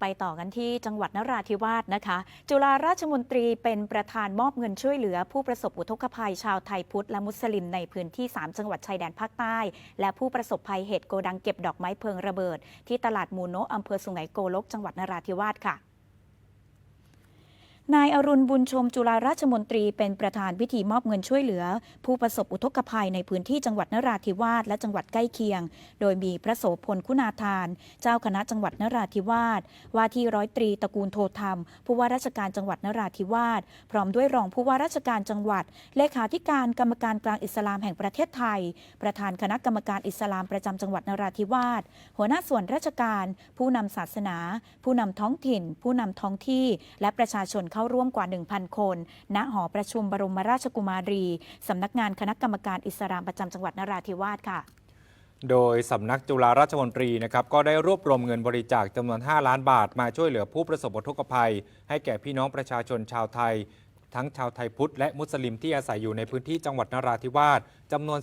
ไปต่อกันที่จังหวัดนราธิวาสนะคะ จุฬาราชมนตรีเป็นประธานมอบเงินช่วยเหลือ ผู้ประสบอุทกภัยชาวไทยพุทธและมุสลิมในพื้นที่ 3 จังหวัดชายแดนภาคใต้ และผู้ประสบภัยเหตุโกดังเก็บดอกไม้เพลิงระเบิด ที่ตลาดมูโนะอำเภอสุไหงโกลกจังหวัดนราธิวาสค่ะ นายอรุณบุญชมจุฬาราชมนตรีเป็นประธานพิธีมอบเงินช่วยเหลือ ผู้ประสบอุทกภัยในพื้นที่จังหวัดนราธิวาสและจังหวัดใกล้เคียง โดยมีพระโสพลคุณาทาน เจ้าคณะจังหวัดนราธิวาสว่าที่ร้อยตรีตระกูลโทธรรม ผู้ว่าราชการจังหวัดนราธิวาสพร้อมด้วยรองผู้ว่าราชการจังหวัด เลขาธิการกรรมการกลางอิสลามแห่งประเทศไทย ประธานคณะกรรมการอิสลามประจำจังหวัดนราธิวาสหัวหน้าส่วนราชการ ผู้นำศาสนา ผู้นำท้องถิ่น ผู้นำท้องที่ และประชาชนเข้าร่วมกว่า 1,000 คน ณ หอประชุมบรมราชกุมารีสำนักงานคณะกรรมการอิสลามประจำจังหวัดนราธิวาสค่ะ โดยสำนักจุฬาราชมนตรีนะครับก็ได้รวบรวมเงินบริจาคจำนวน 5 ล้านบาท มาช่วยเหลือผู้ประสบอุทกภัย ให้แก่พี่น้องประชาชนชาวไทย ทั้งชาวไทยพุทธและมุสลิมที่อาศัยอยู่ในพื้นที่จังหวัดนราธิวาสจำนวน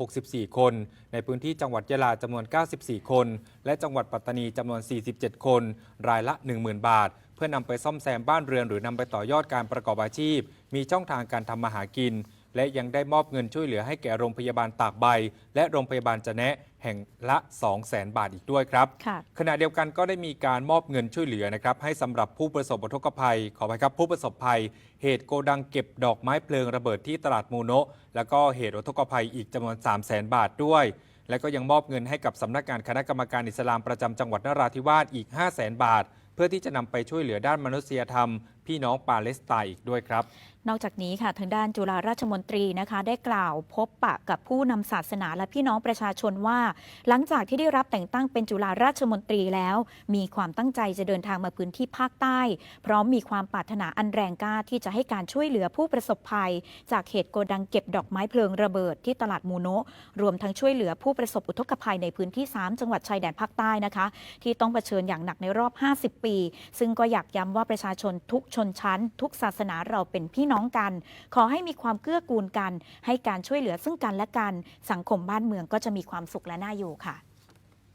264 คน ในพื้นที่จังหวัดยะลาจำนวน 94 คน และจังหวัดปัตตานีจำนวน 47 คน รายละ 10,000 บาท เพื่อนำไปซ่อมแซมบ้านเรือนหรือนำไปต่อยอดการประกอบอาชีพ มีช่องทางการทำมาหากิน และยังได้มอบเงินช่วยเหลือให้แก่โรงพยาบาลตากใบ และโรงพยาบาลจะแนะแห่งละ 200,000บาทอีกด้วยครับค่ะขณะเดียวกันก็ได้มีการมอบเงินช่วยเหลือนะครับให้สำหรับผู้ประสบอุทกภัย ขอไปครับผู้ประสบภัย เหตุโกดังเก็บดอกไม้เพลิงระเบิดที่ตลาดมูโนะแล้วก็เหตุอุทกภัยอีกจำนวน 3 0 0 0 0 0บาทด้วยและก็ยังมอบเงินให้กับสำนักงานคณะกรรมการอิสลามประจำจังหวัดนราธิวาสอีก 5 0 0 0 0 0 บาท เพื่อที่จะนำไปช่วยเหลือด้านมนุษยธรรม พี่น้องปาเลสไตน์อีกด้วยครับ นอกจากนี้ค่ะทางด้านจุฬาราชมนตรีนะคะได้กล่าวพบปะกับผู้นำศาสนาและพี่น้องประชาชนว่า หลังจากที่ได้รับแต่งตั้งเป็นจุฬาราชมนตรีแล้ว มีความตั้งใจจะเดินทางมาพื้นที่ภาคใต้ พร้อมมีความปรารถนาอันแรงกล้าที่จะให้การช่วยเหลือผู้ประสบภัย จากเหตุโกดังเก็บดอกไม้เพลิงระเบิดที่ตลาดมูโนะรวมทั้งช่วยเหลือผู้ประสบอุทกภัยในพื้นที่ 3 จังหวัดชายแดนภาคใต้นะคะที่ต้องเผชิญอย่างหนักในรอบ 50 ปี ซึ่งก็อยากย้ำว่าประชาชนทุกชนชั้น ทุกศาสนาเราเป็นพี่น้องน้องกัน ขอให้มีความเกื้อกูลกัน ให้การช่วยเหลือซึ่งกันและกัน สังคมบ้านเมืองก็จะมีความสุขและน่าอยู่ค่ะ